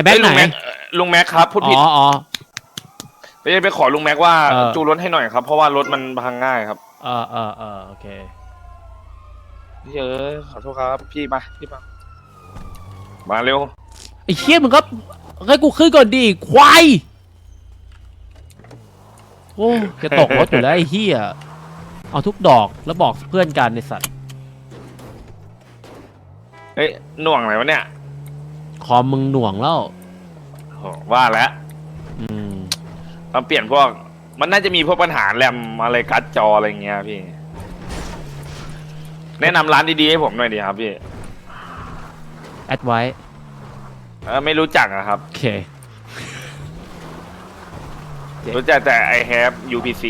ไอ้แบ็คเอ้ยไหนลุงแม็กเอ่อลุงแม็กครับพูดอ๋ผิดออ๋อ ไปไปขอลุงแม็กว่าเออ จูนรถให้หน่อยครับ เพราะว่ารถมันพังง่ายครับเออเออเออโอเค พี่เอ้ยขอโทษครับ พี่มาพี่มามาเร็วไอ้เคี้ยมึงก็ให้กูขึ้นก่อนดิควายโอ้จะตกรถอยู่แล้วไอ้เฮียเอาทุกดอกแล้วบอกเพื่อนกันในสัตว์เฮ้ยหน่วงไหนวะเนี่ยค อมมึงหน่วงแล้วโหว่าแล้ว อืม ต้องเปลี่ยนพวก มันน่าจะมีพวกปัญหาแรมอะไรการ์ดจออะไรเงี้ยพี่ แนะนำร้านดีๆให้ผมหน่อยดีครับพี่แอดไว้ เออไม่รู้จักอะครับ โอเครู้จักแต่ I have UPC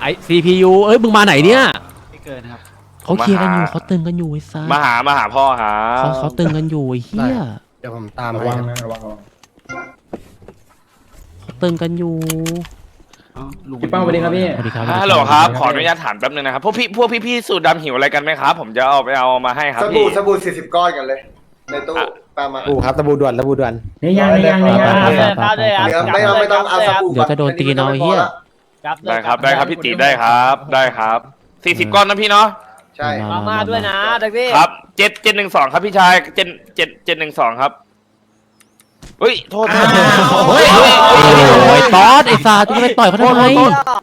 ไอ CPU เอ้ย มึงมาไหนเนี่ย ไม่เกินครับ เขาเคลียร์กันอยู่มาหาเขาตึงกันอยู่ไอ้ซ่ามาหามาหาพ่อครัเขาบเขาตึงกันอยู่ไอ้เฮีย เดี๋ยวผมตามระให้วังครับนะระวังระวังเขาตึงกันอยู่ พี่เป้าสวัสดีครับพี่สวัสดีครับฮัลโหลครับสวัสดีครับ ขออนุญาตถามแป๊บนึงนะครับ พวกพี่พวกพี่ๆสูตรดำหิวอะไรกันไหมครับ ผมจะเอาไปเอามาให้ครับสพี่บู่สบู่สี่สิบก้อนกันเลย ในตู้อะ ตามมาบูครับตะบูด่วนตะบูด่วนนี่ยังนี่ยังนี่ยังไปไปไปไปเดี๋ยวไม่ต้องไม่ต้องเอาสบู่เดี๋ยวจะโดนตีนเอาไอ้เหี้ย ได้ครับได้ครับพี่ติได้ครับ ได้ครับสี่สิบก้อนนะพี่เนาะ ใช่ มามามาด้วยนะแท็กซี่ครับเจ็ดเจ็ดหนึ่งสองครับพี่ชายเจ็ดเจ็ดเจ็ดหนึ่งสองครับเฮ้ยโทษโทษโทษเฮ้ยเฮ้ยโอ้ยตอสไอ้ซาจะไปต่อยเขาทำไม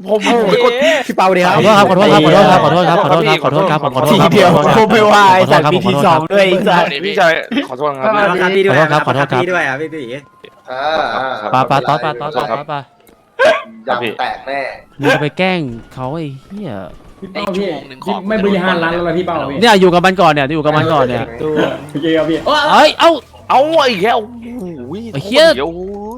ผมผมไปกดพี่เปาดีคขรับอโทษครับขอโทษครับขอโทษครับขอโทษครับขอโทษครับขอโทษครับขอโทษทีครับเดียวขอโทษครับผมไม่ว่าไอ้สัตว์ขอโทษครับปีที่สองด้วยไอ้สัตว์พี่ชายขอโทษครับมาครับพี่ด้วยขอโทษครับขอโทษครับพี่ด้วยอะพี่ตีอ่าอ่าปาปาตอสปาตอสปาตอสปายางแตกแน่มึงจะไปแกล้งเขาไอ้เหี้ย พี่เป้าพี่พี่ไม่บริหารร้านแล้วเหรอพี่เป้าพี่เนี่ยอยู่กับมันก่อนเนี่ยอยู่กับมันก่อนเนี่ยโอเคครับพี่โอ้เอ้ยเอ้าเอาไอ้แค่โอ้โหไอ้เหี้ยดี๋ว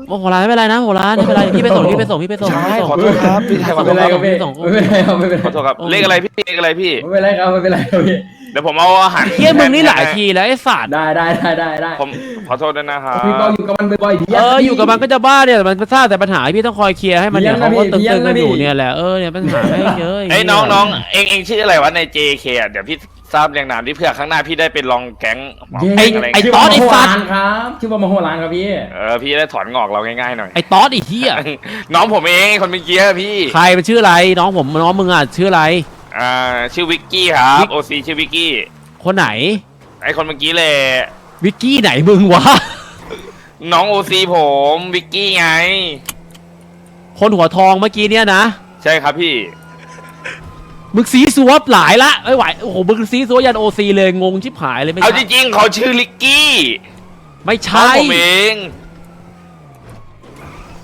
โอ้โหร้านไม่เป็นไรนะโหร้านไม่เป็นไรพี่ไปส่งพี่ไปส่งพี่ไปส่งใช่พี่ไปส่งขอโทษครับพี่ชายขอโทไม่ษเป็นคไรรับครับพี่ไม่เป็นไรครับไม่เป็นไรขอโทษครับเลขอะไรพี่เลขอะไรพี่ไม่เป็นไรครับไม่เป็นไรครับพี่ เดี๋ยวผมเอาอาหารเหี้ยมึงนี่หลายทีแล้วไอ้สัตว์ได้ได้ได้ได้ได้ผมขอโทษด้วยนะครับพี่เป้าอยู่กับมันบ่อยๆทีเอออยู่กับมันก็จะบ้าเนี่ยมันสร้างแต่ปัญหาให้พี่ต้องคอยเคลียร์ให้มันเนี่ยเขาก็ตึงๆกันอยู่เนี่ยแหละเออเนี่ยปัญหาไม่เยอะไอ้ยน้องน้องเองเองชื่ออะไรวะใน JK อะเดี๋ยวพี่ทราบเรียงนามที่เพื่อข้างหน้าพี่ได้เป็นรองแก๊งหมอไอ้แก๊งอะไรไอ้ชื่ตอสว่าไอ้โมโหสัตว์ร้านครับชื่อว่าโมโหร้านครับพี่เออพี่ได้ถอนงอกเราง่ายๆหน่อยไอ้ตอสไอ้เหี้ยน้องผมเองคนเมื่อกี้อะพี่ใครเป็นชื่ออะไรน้องผมน้องมึงอะชื่ออะไร อ่าชื่อวิกกี้ครับโอซีชื่อวิกกี้คนไหน ไอ้คนเมื่อกี้เลยวิกกี้ไหนมึงวะ น้องโอซีผมวิกกี้ไง คนหัวทองเมื่อกี้เนี่ยนะ ใช่ครับพี่ มึงซีซัวหลายละไม่ไหวโอ้โหมึงซีซัวยันโอซีเลยงงชิบหายเลยไม่เอาใช่จริงๆเขาชื่อลิกกี้ไม่น้องใช่ผมเอง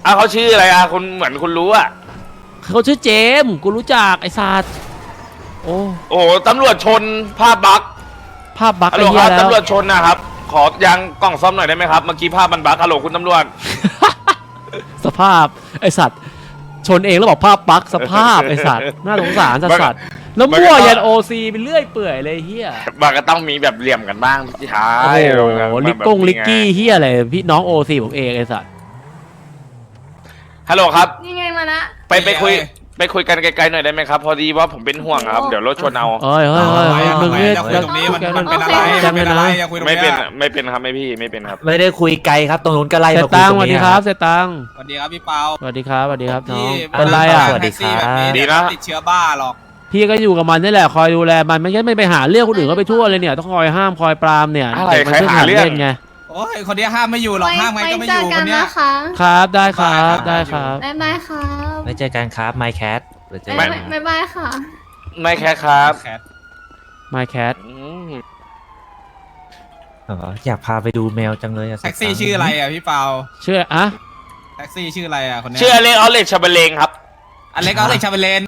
อะเขาชื่ออะไรอะคุณเหมือนคุณรู้อะเขาชื่อเจมส์กูรู้จักไอ้สัตว์ โอ้โอ้โหตำรวจชนภาพบักภาพบักฮัลไอ้โหลคเหี้ยรับแล้ว ตำรวจชนนะครับ ขอยางกล่องซ่อมหน่อยได้ไหมครับ เมื่อกี้ภาพมันบักฮัลโหลคุณตำรวจ สภาพไอ้สัตว์ ชนเองแล้วบอกภาพบักสภาพไอ้สัตว์น่าสงสารสัสสัตว์แล้วมันก็มั่วต้องยันโอซีไปเรื่อยเปื่อยเลยเฮียบักก็ต้องมีแบบเหลี่ยมกันบ้างพี่ชาโอ้ยโหแบบลิกกงลิกกี้เฮียอะไรพี่น้องโอซีผมเองไอ้สัตว์ฮัลโหลครับ นี่ไงมาละไปไปคุย ไป คุยกันไกลๆหน่อยได้ไหมครับ พอดีว่าผมเป็นห่วงครับ เดี๋ยวรถชนเอาเอ้ยเฮ้ยเฮ้ยเฮ้ยมึงเนี่ยอย่าคุยตรงนี้มันมันเป็นอะไรจำมันเลยเป็นอะไรนะอย่าคุยตรงไม่นี้เป็นไม่เป็นครับไม่พี่ไม่เป็นครับ ไม่ได้คุยไกลครับตรงนู้นก็ไล่เสมาคุยตังตค์รสวังสดีนี้ครับเสตังค์สวัสดีครับพี่เปาสวัสดีครับสวัสดีครับน้องพี่เป็นไรอะสวัสดีครับแท็กซี่แบบนี้ดีเดี๋ยวนะติดเชื้อบ้าหรอก พี่ก็อยู่กับมันนี่แหละคอยดูแลมันไม่ใช่ไม่ไปหาเรื่องคนอื่นก็ไปทั่วเลยเนี่ยต้องคอยห้ามคอยปรามเนี่ยอะไรเด็กมันใครเพิ่งหาหัดเรื่องเล่นไง โอ้ยคนเนี้ยห้ามไม่อยู่หรอกห้ามไงก็ไม่อยู่เจคนเนี้ยนะคะครับได้ครับได้ครับ บ๊ายบายครับไม่เจอกันครับไมแคทเดี๋ยวเจอบ๊ากัยนบายบ๊ายบายค่ะ ไม่แค่ครับแคท My Cat อืมอ๋ออยากพาไปดูแมวจังเลยอะแท็กซี่ชื่ออะไรอะพี่เปาชื่ออะแท็กซี่ชื่ออะไรอะคนเนี้ยชื่ออเล็กออเล็กชาเบเลงครับ อเล็กเอาเล็กชาเบเลน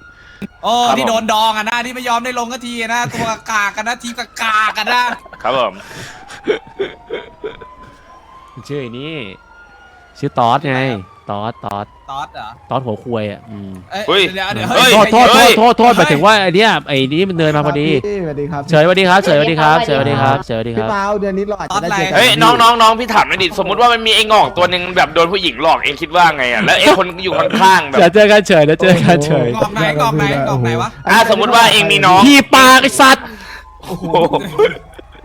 โอ้ครับ ที่โดนดองอะนะที่ไม่ยอมได้ลงก็ทีนะตัวกากกันนะทีมกากากันนะครับผม ชื่อไอ้นี่ชื่อตอสไงตอสตอสตอสเหรอตอสหัวควยอะอืมเอ้ยเฮ้ยเดี๋ยวเดี๋ยวเฮ้เฮ้ยยโทษโทษโทษโทษโทษหเฮ้มายยถึงว่าไอ้เนี้ยไอ้นี่มันเดินมาพอดีสวัสดีครับเฉยสวัสดีครับเฉยสวัสดีครับเฉยสวัสดีครับเฉยสวัสดีคพี่รับ เปาเดือนนี้เราอาจจะได้เจอกัเฮ้ยน้องน้องน้องพี่ถามหน่อยดิสมมติว่ามันมีไอ้งอกตัวหนึ่งแบบโดนผู้หญิงหลอกเองคิดว่าไงอะแล้วไอ้คนอยู่ข้างๆแบเดี๋ยวบเจอกันเฉยเดี๋ยวเจอกันเฉย กอกไหนกอกไหนกอกไหนวะอะสมมติว่าเองมีน้องพี่ปากไอ้สัตว์โอ้โห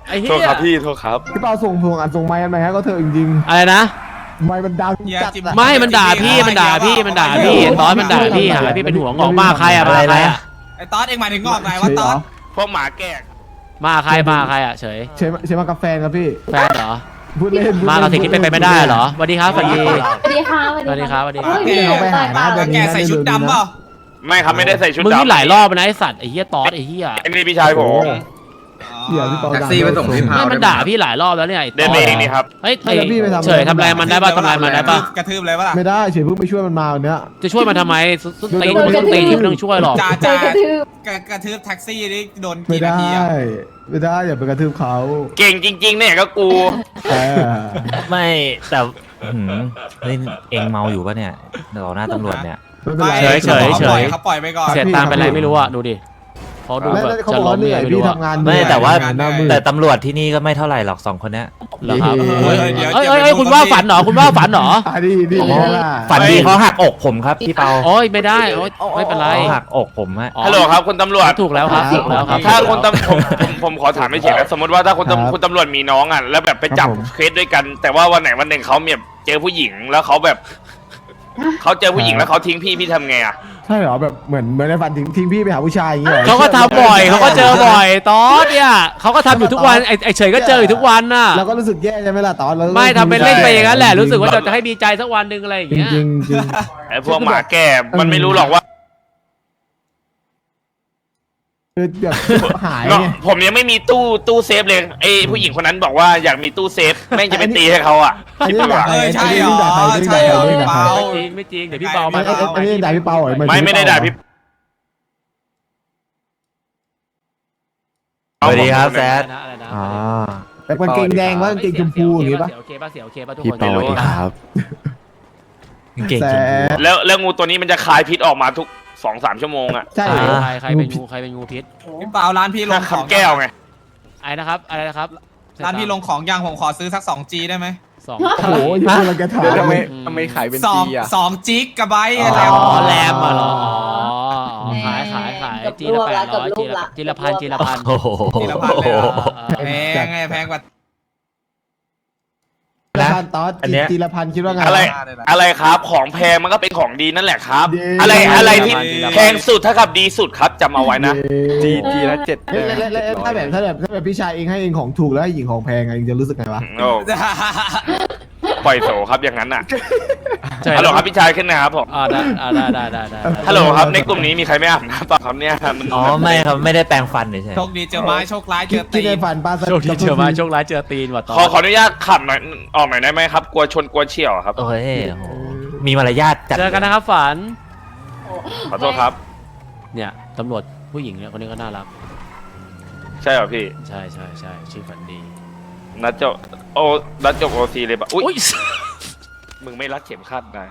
ไอ้โทเหี้ษยครับพี่โทษครับ พี่เปาส่งพวงอันส่งไม้อันไหนฮะก็เถอะจริงอะไรนะ ๆไม่มันดังเฮียจัดจิ้มอะไม่ มันด่าพี่ มันด่าพี่ มันด่าพี่ตอนมันด่าพี่หาพี่เป็นหัวงอกมาใครอะมาใครอะไอ้ตอสเองหมายถึงงอกไหนวะตอสพวกหมาแก่มาใคร มาใครอะเฉย เชฟเชฟมากับแฟนครับพี่แฟนเหรอ พูดเล่นพูดมาเล่นกับสิ่งที่เป็นไปไม่ได้เหรอสวัสดีครับสวัสดี สวัสดีค่ะสวัสดีครับสวัสดีครับ เฮ้ยเอาไปหานะเดี๋ยวแกนี้ใส่ชุดดำเปล่าไม่ครับไม่ได้ใส่ชุดมึงนี่ดำหลายรอบนะไอสัตว์ไอเฮียตอสไอเฮียไอ้นี่พี่ชายผม เสียพี่เปาแท็กดังซี่ไปส่งพี่พาไม่มันด่าพี่หลายรอบแล้วเนี่ยไอตเดินอไปสเองนี่ครับ เฮ้ยไม่แล้วพี่ไปทำอะไรเฉยทำอะไรมันได้ป่ะทำอะไรมันได้ป่ะกระทืบเลยปะล่ะไม่ได้เฉยเพิ่งไปช่วยมันมาวันเนี้ย จะช่วยมันทำไมสุดตีนสุดตีนที่ไม่ต้องช่วยหรอก จ่าเจจ่าอกระทืบกระกระทืบแท็กซี่นี่โดนไม่กี่นาได้ ทีอะไม่ได้อย่าไปกระทืบเขาเก่งจริง ๆ เนี่ยก็กูเออไม่แต่หืมนี่เองเมาอยู่ปะเนี่ยต่อหน้าตำรวจเนี่ย ไม่เป็นไรเฉยเฉยเฉยเขาปล่อยไปก่อน เสียตามเป็นไรไม่รู้อะดูดิ เขาดูไม่แบบได้เขาจะบอกล้ว่ามเหเลนื่อยยไม่พี่รู้อะทำงานไม่แต่ว่าเหนื่อยหน้ามืดแต่ตำรวจที่นี่ก็ไม่เท่าไหร่หรอกสองคนเนี้ยเหรอครับเฮ้เฮ้ยยเฮ้ยเฮ้ยคุณว่าฝันเหรอคุณว่าฝันเหรออะดีดีอ๋อนี่ล่ะฝันดีเขาหักอกผมครับพี่เปาโอ้ยไม่ได้โอ้ยไม่เป็นไรเขาหักอกผมฮะอ๋อฮัลโหลครับคุณตำรวจถูกแล้วครับถูกแล้วครับถ้าคุณตำผมผมผมขอถามไม่เฉยนะสมมติว่าถ้าคุณตำคุณตำรวจมีน้องอะแล้วแบบไปจับเคสด้วยกัน แต่ว่าวันไหนวันหนึ่งเขาแบบเจอผู้หญิงแล้วเขาแบบเขาเจอผู้หญิงแล้วเขาทิ้งพี่พี่ทำไงอะใช่เหรอแบบเหมือนเหมือนในฝันทิ้งทิ้งพี่ไปหาผู้ชายอย่างเงี้ยหรอเขาก็ทำบ่อยเขาก็เจอบ่อยตอสเนี่ยเขาก็ทำอยู่ทุกวันไอ้ไอ้เฉยก็เจออยู่ทุกวันน่ะ เราก็รู้สึกแย่ใช่ไหมล่ะตอนเราไม่ทำเป็นเล่นไปอย่างนั้นแหละรู้สึกว่าจะจะให้มีใจสักวันหนึ่งอะไรอย่างจริงเงี้ยจริงจริง ไอ้พวกหมาแก่มันไม่รู้หรอกว่า คือแบบหายเนาะไงผมยังไม่มีตู้ตู้เซฟเลยไอ้ผู้หญิงคนนั้นบอกว่าอยากมีตู้เซฟแม่งจะไปตีให้เขาอะอันคิดนี้ดูด่าอะใครเออใช่เหรออันนี้ด่าใครอันนี้ใช่ด่าเหรใครออันนี้ด่าใครเปล่าไม่จริงไม่จริงเดี๋ยวพี่เบาอัมานนี้อันนี้ด่าพี่เปาเหรอไม่ไม่ได้ด่าพี่สวัสดีครับแซด อะไรนะอ่าแต่กางเกงแดงว่ากางเกงชมพูอย่างงี้ปะโอเคป่ะเสียโอเคป่ะทุกพี่คนเปาสวัสดีครับ เก่งแซจริงดแล้วแล้วงูตัวนี้มันจะคายพิษออกมาทุก สองสามชั่วโมงอะใช่ใครเหรอ ใครใครเป็นงูใครเป็นงูพิษพี่เปล่าร้านพี่ลถ้างของคำแก้วไงไอ้นะครับอะไรนะครับร้านพี่ลงของยังผมขอซื้อสักสองจีได้ไหมสอง โอ้โหอยังเราแกถามเดี๋ยวทำไมอืมทำไมขายเป็นสองปีอะ สองจิกกับไบต์อ๋ออะไรอ๋อวะแรมอะเหรออ๋ออ๋อขายขายขายเกือบจีละรวมแปละดร้อยเกืจีอบรวมละละ จีละพันจีละพันโอ้โห ทีละพันเลยเหรอเออแพงไงแพงกว่า จีรพันธ์ตอสอันเนี้ย จีรพันธ์คิดว่าไงอะไรวะอะไรครับ ของแพงมันก็เป็นของดีนั่นแหละครับดีอะไรอะไรที่ดีแพงสุดเท่ากับดีสุดครับจำเอาไว้นะ จีจีละเจ็ดเฮ้ยแล้วแล้วแล้วถ้าแบบถ้าแบบถ้าแบบพี่ชายเองให้เองของถูกแล้วให้หญิงของแพงอะเองจะรู้สึกไงวะ โอ้ปล่อยโสครับอย่างนั้นน่ะ ใช่ ฮัลโหลครับพี่ชายขึ้นนะครับผมอ่าได้อ่าได้ได้ได้ได้ฮัลโหลครับในกลุ่มนี้มีใครไม่อาบน้ำป่ะครับเนี่ยมันอ๋อไม่ครับไม่ได้แปรงฟันเลยใช่ โชคดีเจอไม้โชคร้ายเจคิดอที่ตีในฝันปลาสโชคดีเจอมาโชคร้ายเจอตีนว่ะตอขอขออนุญาตขับหน่อยออกหน่อยได้ไหมครับกลัวชนกลัวเฉี่ยวครับโอ้ยโอ้โหมีมารยาทจัดเจอกันนะครับฝัน ขอโทษครับ เนี่ยตำรวจผู้หญิงเนี่ยคนนี้ก็น่ารัก ใช่เหรอพี่ใช่ใช่ใช่ชื่อฝันดี นัดจบโอนัดจบโอซีเลยปะอุ้อุ้ยย มึงไม่รัดเข็มขัดนะ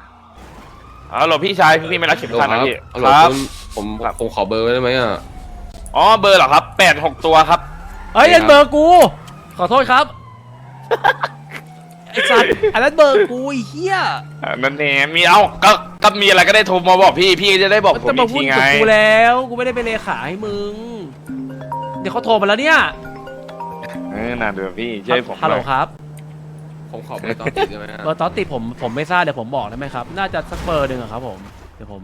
อ๋อเหรอพี่ชายพี่ไม่รัดเข็มขัดนะพี่ฮัลโหลครับคุณผมครับ ผมขอเบอร์ไว้ได้ไหมอะ อ๋อเบอร์เหรอครับแปดหกตัวครับ เฮ้ยนั่นเบอร์กู ขอโทษครับไอ้สัตว์อันนั้นเบอร์กูไอ้เหี้ยอ่านั่นเองมีเอ้าก็ก็มีอะไรก็ได้โทรมาบอกพี่พี่จะได้บอกผมจะอีมากพูทีดไงกับกูแล้ว กูไม่ได้เป็นเลขาให้มึง เดี๋ยวเขาโทรมาแล้วเนี่ยเออน่าเดี๋ยวพี่ช่วยผมฮัลโหลน่อยครับ ผมขอเบอร์ตอนติดได้ไหมอะเบอร์ตอสติดผมผมไม่ทราบเดี๋ยวผมบอกได้ไหมครับ น่าจะสักเบอร์หนึ่งอะครับผมเดี๋ยวผม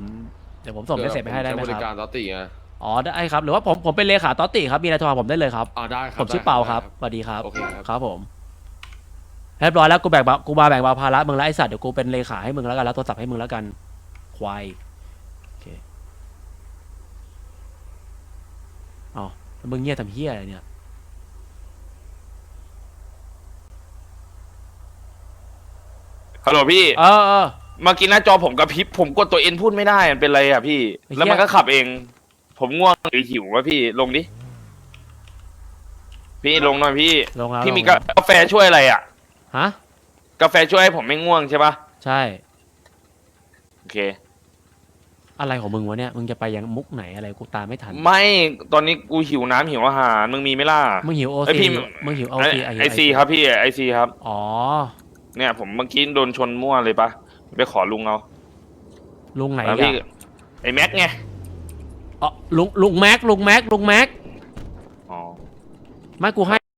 เดี๋ยวผมส่งเมสเซจไปให้ได้ไหมใช้บริคการรับตอนติไงอ๋อได้ครับ หรือว่าผมผมเป็นเลขาตอสติครับมีอะไรโทรหาผมได้เลยครับ อ่าได้ครับผมชื่อได้เปาครับได้สวัสดีครับ โอเคครับ ครับผมเรียบร้อยแล้วกูแบ่งเบากูมาแบ่งเบาภาระมึงแล้วไอสัตว์เดี๋ยวกูเป็นเลขาให้มึงแล้วกันแล้วโทรศัพท์ให้มึงแล้วกัน ควายโอเคอ๋อแล้วมึงเงียบทำเฮียอะไรเนี่ย ฮัลโหลพี่ เออเออ เมื่อกี้หน้าจอผมกระพริบผมกดตัวเอ็นพูดไม่ได้มันเป็นไรอะพี่ ไอ้เหี้ย แล้วมันก็ขับเอง ผมง่วงหรือหิววะพี่ลงดิพี่ลงหน่อยพี่ ลงแล้วพี่มีลงแล้วกาแฟช่วยอะไรอะ ฮะ กาแฟช่วยให้ผมไม่ง่วงใช่ปะใช่ โอเค อะไรของมึงวะเนี่ย มึงจะไปยังมุกไหนอะไรกูตามไม่ทัน ไม่ตอนนี้กูหิวน้ำหิวอาหารมึงมีไหมล่ะ มึงหิวโอไอยซีพี่มึงหิวโอไอซีไอซีครับพี่ไอซีครับ อ๋อ เนี่ย ผมเมื่อกี้โดนชนมั่วเลยปะไปขอลุงเอาลุงไหนแล้วกัพี่ไอแม็กไงอ๋อลุงลุงแม็กลุงแม็กลุงแม็กอ๋อ ไม่กูให้